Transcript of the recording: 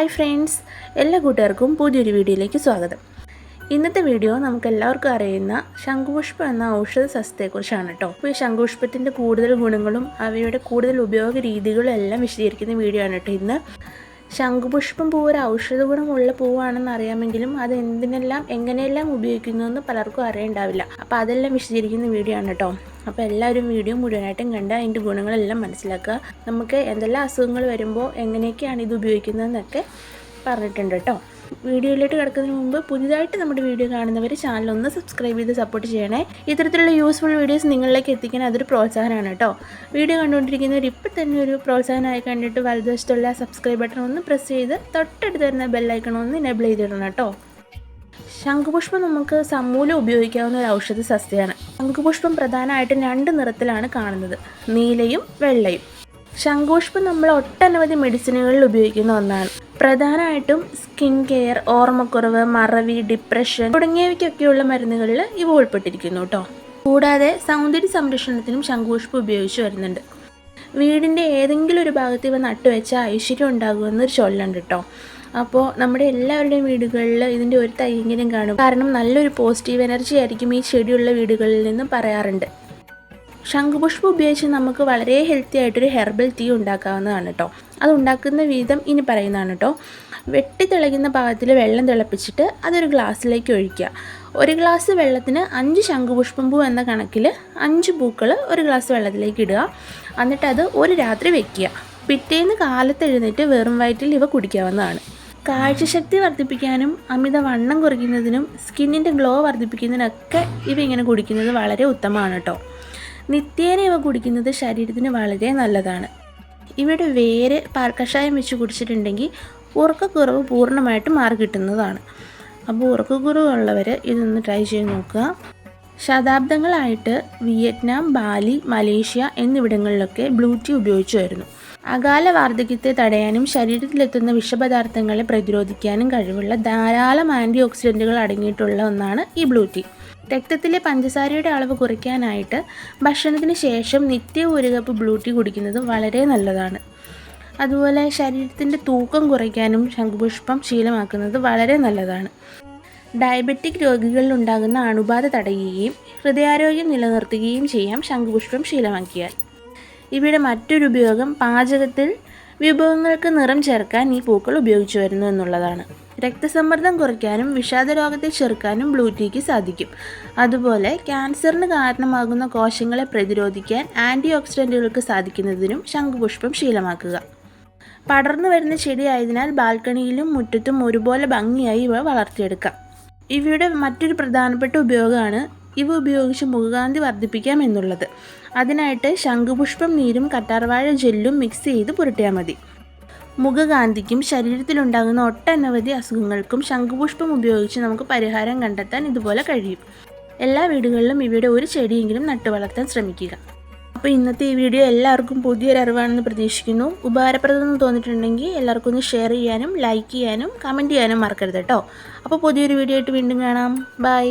Hi friends എല്ലാ കൂട്ടുകാർക്കും പുതിയൊരു വീഡിയോയിലേക്ക് സ്വാഗതം. ഇന്നത്തെ വീഡിയോ നമുക്ക് എല്ലാവർക്കും അറിയുന്ന ശംഖുപുഷ്പം എന്ന ഔഷധ സസ്യത്തെക്കുറിച്ചാണ് കേട്ടോ ഈ ശംഖുപുഷ്പത്തിന്റെ കൂടുതൽ ഗുണങ്ങളും അവയുടെ കൂടുതൽ ഉപയോഗ രീതികളും എല്ലാം വിശദീകരിക്കുന്ന വീഡിയോ ആണ് കേട്ടോ ഇന്ന്. ശംഖുപുഷ്പം പൂവ് ഒരു ഔഷധ ഗുണമുള്ള പൂവാണെന്ന് അറിയാമെങ്കിലും അത് എന്തിനെല്ലാം എങ്ങനെയെല്ലാം ഉപയോഗിക്കുന്നു എന്ന് പലർക്കും അറിയണ്ടാവില്ല. അപ്പോൾ അതെല്ലാം വിശദീകരിക്കുന്ന വീഡിയോ ആണ് കേട്ടോ അപ്പോൾ എല്ലാവരും വീഡിയോ മുഴുവനായിട്ടും കണ്ട് അതിന്റെ ഗുണങ്ങളെല്ലാം മനസ്സിലാക്കുക. നമുക്ക് എന്തെല്ലാം അസുഖങ്ങൾ വരുമ്പോൾ എങ്ങനെയൊക്കെയാണ് ഇത് ഉപയോഗിക്കുന്നതെന്നൊക്കെ പറഞ്ഞിട്ടുണ്ട് കേട്ടോ. വീഡിയോയിലോട്ട് കിടക്കുന്നതിന് മുമ്പ് പുതിയതായിട്ട് നമ്മുടെ വീഡിയോ കാണുന്നവർ ചാനൽ ഒന്ന് സബ്സ്ക്രൈബ് ചെയ്ത് സപ്പോർട്ട് ചെയ്യണേ. ഇത്തരത്തിലുള്ള യൂസ്ഫുൾ വീഡിയോസ് നിങ്ങളിലേക്ക് എത്തിക്കാൻ അതൊരു പ്രോത്സാഹനമാണ് കേട്ടോ. വീഡിയോ കണ്ടുകൊണ്ടിരിക്കുന്നവർ ഇപ്പോൾ തന്നെ ഒരു പ്രോത്സാഹനമായി കണ്ടിട്ട് വലതുവശത്തുള്ള സബ്സ്ക്രൈബ് ബട്ടൺ ഒന്ന് പ്രസ് ചെയ്ത് തൊട്ടടുത്ത് വരുന്ന ബെല്ലൈക്കൺ ഒന്ന് എനേബിൾ ചെയ്തിടണം കേട്ടോ. ശംഖുപുഷ്പം നമുക്ക് സമൂലം ഉപയോഗിക്കാവുന്ന ഒരു ഔഷധ സസ്യമാണ്. ശംഖുപുഷ്പം പ്രധാനമായിട്ടും രണ്ട് നിറത്തിലാണ് കാണുന്നത്. നീലയും വെള്ളയും. ശംഖുപുഷ്പം നമ്മൾ ഒട്ടനവധി മെഡിസിനുകളിൽ ഉപയോഗിക്കുന്ന ഒന്നാണ്. പ്രധാനമായിട്ടും സ്കിൻ കെയർ ഓർമ്മക്കുറവ് മറവി ഡിപ്രഷൻ തുടങ്ങിയവയ്ക്കൊക്കെയുള്ള മരുന്നുകളിൽ ഇവ ഉൾപ്പെട്ടിരിക്കുന്നു കേട്ടോ കൂടാതെ സൗന്ദര്യ സംരക്ഷണത്തിനും ശംഖുപുഷ്പം ഉപയോഗിച്ച് വരുന്നുണ്ട്. വീടിന്റെ ഏതെങ്കിലും ഒരു ഭാഗത്ത് ഇവ നട്ടുവെച്ചാൽ ഐശ്വര്യം ഉണ്ടാകുമെന്നൊരു ചൊല്ലുണ്ട് കേട്ടോ അപ്പോൾ നമ്മുടെ എല്ലാവരുടെയും വീടുകളിൽ ഇതിന്റെ ഒരു തൈയെങ്കിലും കാണും. കാരണം നല്ലൊരു പോസിറ്റീവ് എനർജി ആയിരിക്കും ഈ ചെടിയുള്ള വീടുകളിൽ നിന്നും പറയാറുണ്ട്. ശംഖുപുഷ്പം ഉപയോഗിച്ച് നമുക്ക് വളരെ ഹെൽത്തി ആയിട്ടൊരു ഹെർബൽ ടീ ഉണ്ടാക്കാവുന്നതാണ് കേട്ടോ അത് ഉണ്ടാക്കുന്ന വിധം ഇനി പറയുന്നതാണ് കേട്ടോ വെട്ടി തിളയ്ക്കുന്ന പാകത്തിൽ വെള്ളം തിളപ്പിച്ചിട്ട് അതൊരു ഗ്ലാസ്സിലേക്ക് ഒഴിക്കുക. ഒരു ഗ്ലാസ് വെള്ളത്തിന് അഞ്ച് ശംഖുപുഷ്പം പൂ എന്ന കണക്കിൽ അഞ്ച് പൂക്കൾ ഒരു ഗ്ലാസ് വെള്ളത്തിലേക്ക് ഇടുക. എന്നിട്ട് അത് ഒരു രാത്രി വെക്കുക. പിറ്റേന്ന് കാലത്ത് എഴുന്നേറ്റ് വെറും വയറ്റിൽ ഇവ കുടിക്കാവുന്നതാണ്. കാഴ്ചശക്തി വർദ്ധിപ്പിക്കാനും അമിത വണ്ണം കുറയ്ക്കുന്നതിനും സ്കിന്നിന്റെ ഗ്ലോ വർദ്ധിപ്പിക്കുന്നതിനൊക്കെ ഇവ ഇങ്ങനെ കുടിക്കുന്നത് വളരെ ഉത്തമമാണ് കേട്ടോ. നിത്യേന ഇവ കുടിക്കുന്നത് ശരീരത്തിന് വളരെ നല്ലതാണ്. ഇവയുടെ വേര് കഷായം വെച്ച് കുടിച്ചിട്ടുണ്ടെങ്കിൽ ഉറക്കക്കുറവ് പൂർണമായിട്ട് മാറി കിട്ടുന്നതാണ് അപ്പോൾ ഉറക്കക്കുറവുള്ളവർ ഇതൊന്ന് ട്രൈ ചെയ്ത് നോക്കുക. ശതാബ്ദങ്ങളായിട്ട് വിയറ്റ്നാം ബാലി മലേഷ്യ എന്നിവിടങ്ങളിലൊക്കെ ബ്ലൂ ടീ ഉപയോഗിച്ചു വരുന്നു. അകാല വാർദ്ധക്യത്തെ തടയാനും ശരീരത്തിലെത്തുന്ന വിഷപദാർത്ഥങ്ങളെ പ്രതിരോധിക്കാനും കഴിവുള്ള ധാരാളം ആന്റി ഓക്സിഡന്റുകൾ അടങ്ങിയിട്ടുള്ള ഒന്നാണ് ഈ ബ്ലൂ ടീ. രക്തത്തിലെ പഞ്ചസാരയുടെ അളവ് കുറയ്ക്കാനായിട്ട് ഭക്ഷണത്തിന് ശേഷം നിത്യ ഒരു കപ്പ് ബ്ലൂ ടീ കുടിക്കുന്നത് വളരെ നല്ലതാണ്. അതുപോലെ ശരീരത്തിന്റെ തൂക്കം കുറയ്ക്കാനും ശംഖുപുഷ്പം ശീലമാക്കുന്നത് വളരെ നല്ലതാണ്. ഡയബറ്റിക് രോഗികളിൽ ഉണ്ടാകുന്ന അണുബാധ തടയുകയും ഹൃദയാരോഗ്യം നിലനിർത്തുകയും ചെയ്യാം ശംഖുപുഷ്പം ശീലമാക്കിയാൽ. ഇവയുടെ മറ്റൊരു ഉപയോഗം പാചകത്തിൽ വിഭവങ്ങൾക്ക് നിറം ചേർക്കാൻ ഈ പൂക്കൾ ഉപയോഗിച്ചു വരുന്നു എന്നുള്ളതാണ്. രക്തസമ്മർദ്ദം കുറയ്ക്കാനും വിഷാദ രോഗത്തെ ചെറുക്കാനും ബ്ലൂ ടീക്ക് സാധിക്കും. അതുപോലെ ക്യാൻസറിന് കാരണമാകുന്ന കോശങ്ങളെ പ്രതിരോധിക്കാൻ ആന്റി ഓക്സിഡന്റുകൾക്ക് സാധിക്കുന്നതിനും ശംഖുപുഷ്പം ശീലമാക്കുക. പടർന്നു വരുന്ന ചെടിയായതിനാൽ ബാൽക്കണിയിലും മുറ്റത്തും ഒരുപോലെ ഭംഗിയായി ഇവ വളർത്തിയെടുക്കാം. ഇവയുടെ മറ്റൊരു പ്രധാനപ്പെട്ട ഉപയോഗമാണ് ഇവ ഉപയോഗിച്ച് മുഖകാന്തി വർദ്ധിപ്പിക്കാം എന്നുള്ളത്. അതിനായിട്ട് ശംഖുപുഷ്പം നീരും കറ്റാർവാഴ ജെല്ലും മിക്സ് ചെയ്ത് പുരട്ടിയാൽ മതി. മുഖകാന്തിക്കും ശരീരത്തിലുണ്ടാകുന്ന ഒട്ടനവധി അസുഖങ്ങൾക്കും ശംഖുപുഷ്പം ഉപയോഗിച്ച് നമുക്ക് പരിഹാരം കണ്ടെത്താൻ ഇതുപോലെ കഴിയും. എല്ലാ വീടുകളിലും ഇവയുടെ ഒരു ചെടിയെങ്കിലും നട്ടു വളർത്താൻ ശ്രമിക്കുക. അപ്പോൾ ഇന്നത്തെ ഈ വീഡിയോ എല്ലാവർക്കും പുതിയൊരു അറിവാണെന്ന് പ്രതീക്ഷിക്കുന്നു. ഉപകാരപ്രദമെന്ന് തോന്നിയിട്ടുണ്ടെങ്കിൽ എല്ലാവർക്കും ഒന്ന് ഷെയർ ചെയ്യാനും ലൈക്ക് ചെയ്യാനും കമന്റ് ചെയ്യാനും മറക്കരുത് കേട്ടോ അപ്പോൾ പുതിയൊരു വീഡിയോ ആയിട്ട് വീണ്ടും കാണാം. ബൈ